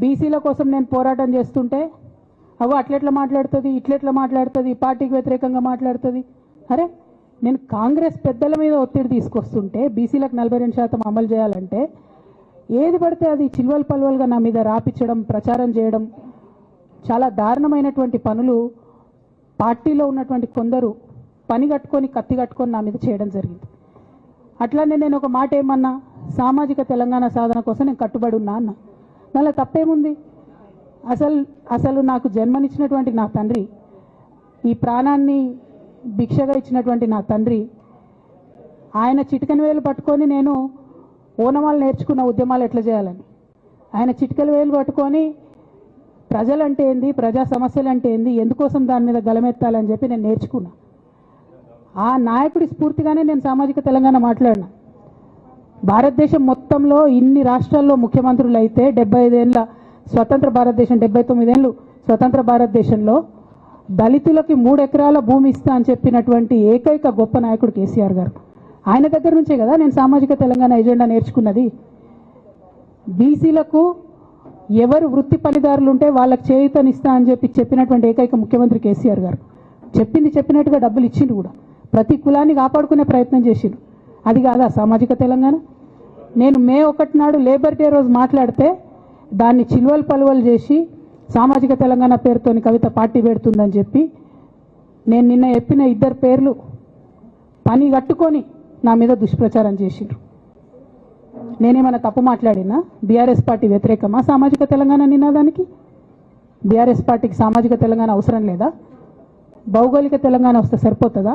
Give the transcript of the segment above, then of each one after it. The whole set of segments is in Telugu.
బీసీల కోసం నేను పోరాటం చేస్తుంటే అవు అట్లెట్లా మాట్లాడుతుంది ఇట్లెట్లా మాట్లాడుతుంది పార్టీకి వ్యతిరేకంగా మాట్లాడుతుంది. అరే నేను కాంగ్రెస్ పెద్దల మీద ఒత్తిడి తీసుకొస్తుంటే బీసీలకు నలభై రెండు శాతం అమలు చేయాలంటే ఏది పడితే అది చిల్వల్ పల్వల్గా నా మీద రాపించడం ప్రచారం చేయడం చాలా దారుణమైనటువంటి పనులు పార్టీలో ఉన్నటువంటి కొందరు పని కట్టుకొని కత్తి కట్టుకొని నా మీద చేయడం జరిగింది. అట్లానే నేను ఒక మాట ఏమన్నా సామాజిక తెలంగాణ సాధన కోసం నేను కట్టుబడి ఉన్నా అన్న. మళ్ళీ తప్పేముంది? అసలు అసలు నాకు జన్మనిచ్చినటువంటి నా తండ్రి ఈ ప్రాణాన్ని భిక్షగా ఇచ్చినటువంటి నా తండ్రి ఆయన చిటికెన వేలు పట్టుకొని నేను ఓనమాలు నేర్చుకున్న ఉద్యమాలు ఎట్లా చేయాలని? ఆయన చిటికెల వేలు పట్టుకొని ప్రజలంటే ఏంది ప్రజా సమస్యలు అంటే ఏంది ఎందుకోసం దాని మీద గలమెత్తాలని చెప్పి నేను నేర్చుకున్నా. ఆ నాయకుడి స్ఫూర్తిగానే నేను సామాజిక తెలంగాణ మాట్లాడినా. భారతదేశం మొత్తంలో ఇన్ని రాష్ట్రాల్లో ముఖ్యమంత్రులు అయితే డెబ్బై ఐదేళ్ళ స్వతంత్ర భారతదేశం డెబ్బై తొమ్మిదేళ్ళు స్వతంత్ర భారతదేశంలో దళితులకి మూడు ఎకరాల భూమి ఇస్తా అని చెప్పినటువంటి ఏకైక గొప్ప నాయకుడు కేసీఆర్ గారు. ఆయన దగ్గర నుంచే కదా నేను సామాజిక తెలంగాణ ఎజెండా నేర్చుకున్నది. బీసీలకు ఎవరు వృత్తి పనిదారులు ఉంటే వాళ్ళకి చేయుతనిస్తా అని చెప్పి చెప్పినటువంటి ఏకైక ముఖ్యమంత్రి కేసీఆర్ గారు. చెప్పింది చెప్పినట్టుగా డబ్బులు ఇచ్చిండు కూడా. ప్రతి కులాన్ని కాపాడుకునే ప్రయత్నం చేసిండు అది కాదా సామాజిక తెలంగాణ? నేను మే ఒకటి నాడు లేబర్ డే రోజు మాట్లాడితే దాన్ని చిల్వలు పలువలు చేసి సామాజిక తెలంగాణ పేరుతోని కవిత పార్టీ పెడుతుందని చెప్పి నేను నిన్న చెప్పిన ఇద్దరు పేర్లు పని కట్టుకొని నా మీద దుష్ప్రచారం చేసిండ్రు. నేనేమైనా తప్పు మాట్లాడినా? బీఆర్ఎస్ పార్టీ వ్యతిరేకమా సామాజిక తెలంగాణ నినాదానికి? బీఆర్ఎస్ పార్టీకి సామాజిక తెలంగాణ అవసరం లేదా? భౌగోళిక తెలంగాణ వస్తే సరిపోతుందా?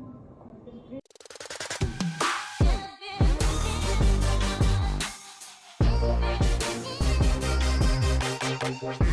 Bye.